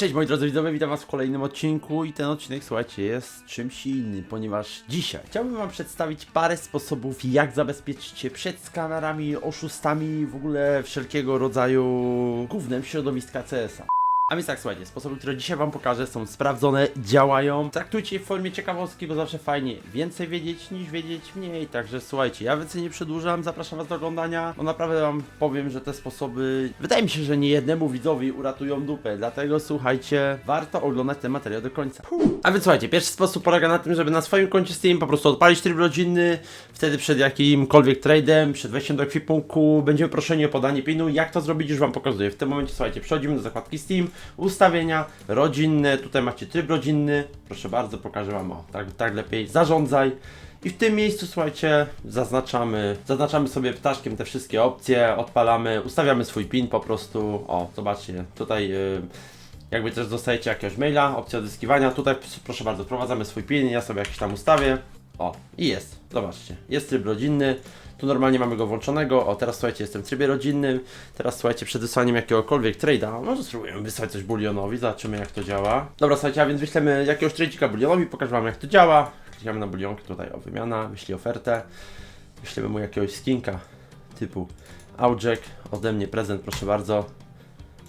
Cześć moi drodzy widzowie, witam was w kolejnym odcinku i ten odcinek, słuchajcie, jest czymś innym, ponieważ dzisiaj chciałbym wam przedstawić parę sposobów, jak zabezpieczyć się przed skamerami, oszustami, w ogóle wszelkiego rodzaju gównem środowiska CS-a. A więc tak, słuchajcie, sposoby, które dzisiaj wam pokażę są sprawdzone, działają. Traktujcie je w formie ciekawostki, bo zawsze fajnie więcej wiedzieć niż wiedzieć mniej. Także słuchajcie, ja więcej nie przedłużam, zapraszam was do oglądania. No naprawdę wam powiem, że te sposoby, wydaje mi się, że nie jednemu widzowi uratują dupę. Dlatego słuchajcie, warto oglądać ten materiał do końca. A więc słuchajcie, pierwszy sposób polega na tym, żeby na swoim koncie Steam po prostu odpalić tryb rodzinny. Wtedy przed jakimkolwiek tradem, przed wejściem do ekwipunku będziemy proszeni o podanie pinu. Jak to zrobić już wam pokazuję. W tym momencie słuchajcie, przechodzimy do zakładki Steam, ustawienia, rodzinne, tutaj macie tryb rodzinny. Proszę bardzo, pokażę wam o, tak, tak lepiej, zarządzaj. I w tym miejscu, słuchajcie, zaznaczamy, zaznaczamy sobie ptaszkiem te wszystkie opcje, odpalamy, ustawiamy swój PIN po prostu. O, zobaczcie, tutaj y, jakby też dostajecie jakiegoś maila, opcja odzyskiwania. Tutaj, proszę bardzo, wprowadzamy swój PIN, ja sobie jakiś tam ustawię. O, i jest, zobaczcie, jest tryb rodzinny. Tu normalnie mamy go włączonego. O, teraz słuchajcie, jestem w trybie rodzinnym. Teraz słuchajcie, przed wysłaniem jakiegokolwiek trade'a, może spróbujemy wysłać coś bulionowi, zobaczymy jak to działa. Dobra, słuchajcie, a więc wyślemy jakiegoś trade'ika bulionowi, pokażę wam jak to działa. Klikamy na bulionki, tutaj o wymiana, wyślij ofertę. Wyślemy mu jakiegoś skinka typu Outjack, ode mnie prezent, proszę bardzo.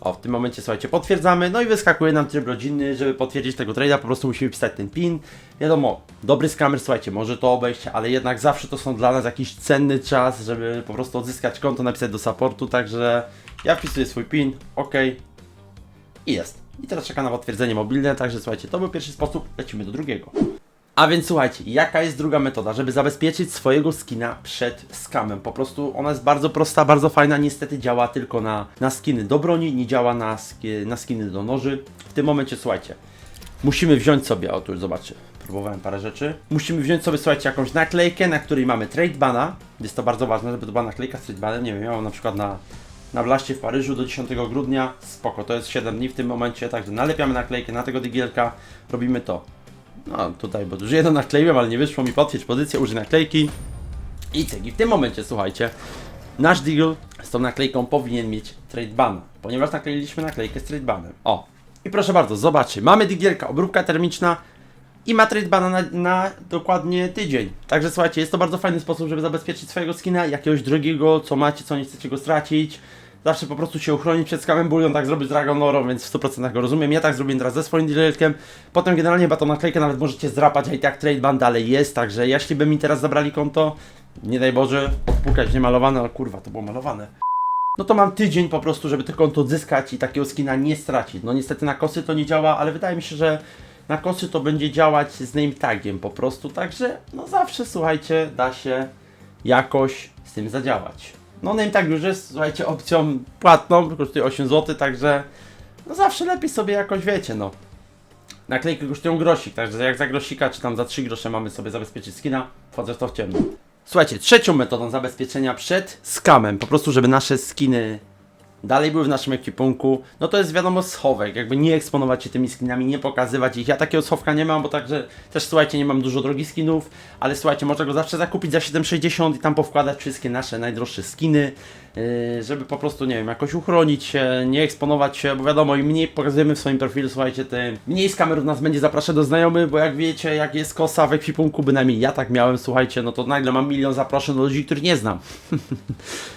O, w tym momencie, słuchajcie, potwierdzamy, no i wyskakuje nam tryb rodzinny, żeby potwierdzić tego trade'a, po prostu musimy wpisać ten PIN. Wiadomo, dobry skamer, słuchajcie, może to obejść, ale jednak zawsze to są dla nas jakiś cenny czas, żeby po prostu odzyskać konto, napisać do supportu, także ja wpisuję swój PIN, ok i jest. I teraz czeka na potwierdzenie mobilne, także słuchajcie, to był pierwszy sposób, lecimy do drugiego. A więc słuchajcie, jaka jest druga metoda, żeby zabezpieczyć swojego skina przed skamem? Po prostu ona jest bardzo prosta, bardzo fajna, niestety działa tylko na, na skiny do broni, nie działa na, na skiny do noży. W tym momencie słuchajcie, musimy wziąć sobie, o tu już zobaczcie, próbowałem parę rzeczy. Musimy wziąć sobie, słuchajcie, jakąś naklejkę, na której mamy trade bana. Jest to bardzo ważne, żeby to była naklejka z trade banem. Nie wiem, mam na przykład na, na Blaście w Paryżu do 10 grudnia. Spoko, to jest 7 dni w tym momencie, także nalepiamy naklejkę na tego digielka, robimy to. No tutaj, bo już jedno nakleiłem, ale nie wyszło mi potwierdź pozycję, użyj naklejki. I cyk. I w tym momencie, słuchajcie, nasz deal z tą naklejką powinien mieć trade ban, ponieważ nakleiliśmy naklejkę z trade banem. O. I proszę bardzo, zobaczcie, mamy digielka, obróbka termiczna i ma trade bana na, na dokładnie tydzień. Także słuchajcie, jest to bardzo fajny sposób, żeby zabezpieczyć swojego skina, jakiegoś drogiego, co macie, co nie chcecie go stracić. Zawsze po prostu się uchronić przed skamem bulion, tak zrobić z Dragonoro, więc w 100% go rozumiem. Ja tak zrobiłem teraz ze swoim dealerkiem. Potem generalnie chyba tą naklejkę nawet możecie zrapać, a i tak trade ban dalej jest, także jeśli by mi teraz zabrali konto, nie daj Boże, odpukać niemalowane, ale kurwa, to było malowane. No to mam tydzień po prostu, żeby to konto odzyskać i takiego skina nie stracić. No niestety na kosy to nie działa, ale wydaje mi się, że na kosy to będzie działać z name tagiem po prostu, także no zawsze słuchajcie, da się jakoś z tym zadziałać. No name tag już jest, słuchajcie, opcją płatną, kosztuje 8 zł, także no zawsze lepiej sobie jakoś wiecie, no. Naklejki kosztują grosik, także jak za grosika, czy tam za 3 grosze mamy sobie zabezpieczyć skina, wchodzę w to w ciemno. Słuchajcie, trzecią metodą zabezpieczenia przed skamem, po prostu żeby nasze skiny dalej były w naszym ekwipunku, no to jest wiadomo schowek, jakby nie eksponować się tymi skinami, nie pokazywać ich. Ja takiego schowka nie mam, bo także też słuchajcie, nie mam dużo drogich skinów, ale słuchajcie, można go zawsze zakupić za 7,60 i tam powkładać wszystkie nasze najdroższe skiny, żeby po prostu, nie wiem, jakoś uchronić się, nie eksponować się, bo wiadomo, im mniej pokazujemy w swoim profilu, słuchajcie, tym mniej z kamerów nas będzie zapraszać do znajomych, bo jak wiecie, jak jest kosa w ekwipunku, bynajmniej ja tak miałem, słuchajcie, no to nagle mam milion zaproszeń do ludzi, których nie znam.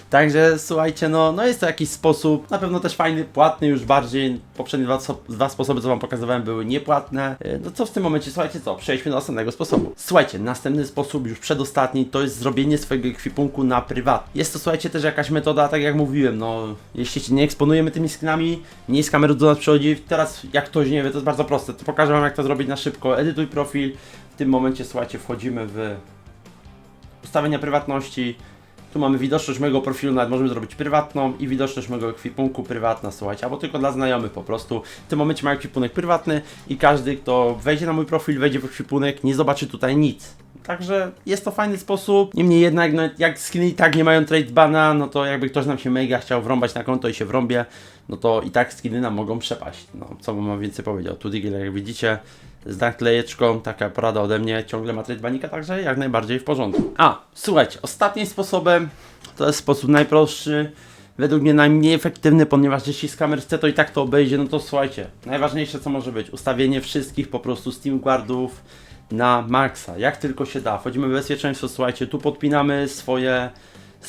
Także słuchajcie, no, no jest to jakiś sposób, na pewno też fajny, płatny już bardziej. Poprzednie dwa, dwa sposoby, co Wam pokazywałem, były niepłatne. E, No co w tym momencie, słuchajcie, co? Przejdźmy do następnego sposobu. Słuchajcie, następny sposób, już przedostatni, to jest zrobienie swojego ekwipunku na prywat. Jest to, słuchajcie, też jakaś metoda, tak jak mówiłem, no, jeśli się nie eksponujemy tymi skinami, mniej z kamery do nas przychodzi. Teraz, jak ktoś nie wie, to jest bardzo proste. To pokażę Wam, jak to zrobić na szybko. Edytuj profil. W tym momencie, słuchajcie, wchodzimy w ustawienia prywatności. Tu mamy widoczność mojego profilu, nawet możemy zrobić prywatną i widoczność mojego ekwipunku prywatna, słuchajcie, albo tylko dla znajomych po prostu. W tym momencie mam ekwipunek prywatny i każdy, kto wejdzie na mój profil, wejdzie w ekwipunek, nie zobaczy tutaj nic. Także jest to fajny sposób. Niemniej jednak, no, jak skiny i tak nie mają trade bana, no to jakby ktoś nam się mega chciał wrąbać na konto i się wrąbie, no to i tak skiny nam mogą przepaść. No, co bym wam więcej powiedział. Tu jak widzicie, z naklejeczką, taka porada ode mnie, ciągle ma trade banika, także jak najbardziej w porządku. A, słuchajcie, ostatnim sposobem, to jest sposób najprostszy, według mnie najmniej efektywny, ponieważ jeśli z kamer chce to i tak to obejdzie, no to słuchajcie, najważniejsze co może być, ustawienie wszystkich po prostu Steam Guardów na maksa, jak tylko się da. Wchodzimy w bezpieczeństwo, słuchajcie, tu podpinamy swoje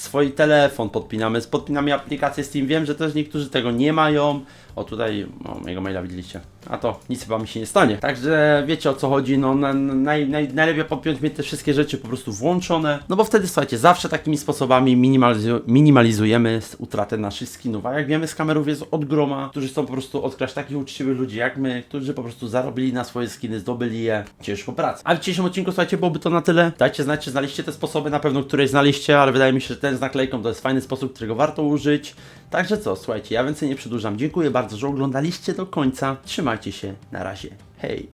swój telefon podpinamy, podpinamy aplikację Steam. Wiem, że też niektórzy tego nie mają. O tutaj, o mojego maila widzieliście. A to nic mi się nie stanie. Także wiecie o co chodzi. No na, naj, naj, najlepiej podpiąć mieć te wszystkie rzeczy po prostu włączone. No bo wtedy słuchajcie, zawsze takimi sposobami minimalizu, minimalizujemy utratę naszych skinów. A jak wiemy, z kamerów jest od groma, którzy chcą po prostu odkraść takich uczciwych ludzi jak my, którzy po prostu zarobili na swoje skiny, zdobyli je ciężką pracę. A w dzisiejszym odcinku, słuchajcie, byłoby to na tyle. Dajcie znać, czy znaliście te sposoby, na pewno któreś znaliście, ale wydaje mi się, że ten z naklejką to jest fajny sposób, którego warto użyć. Także co, słuchajcie, ja więcej nie przedłużam. Dziękuję bardzo, że oglądaliście do końca. Trzymajcie się, na razie. Hej!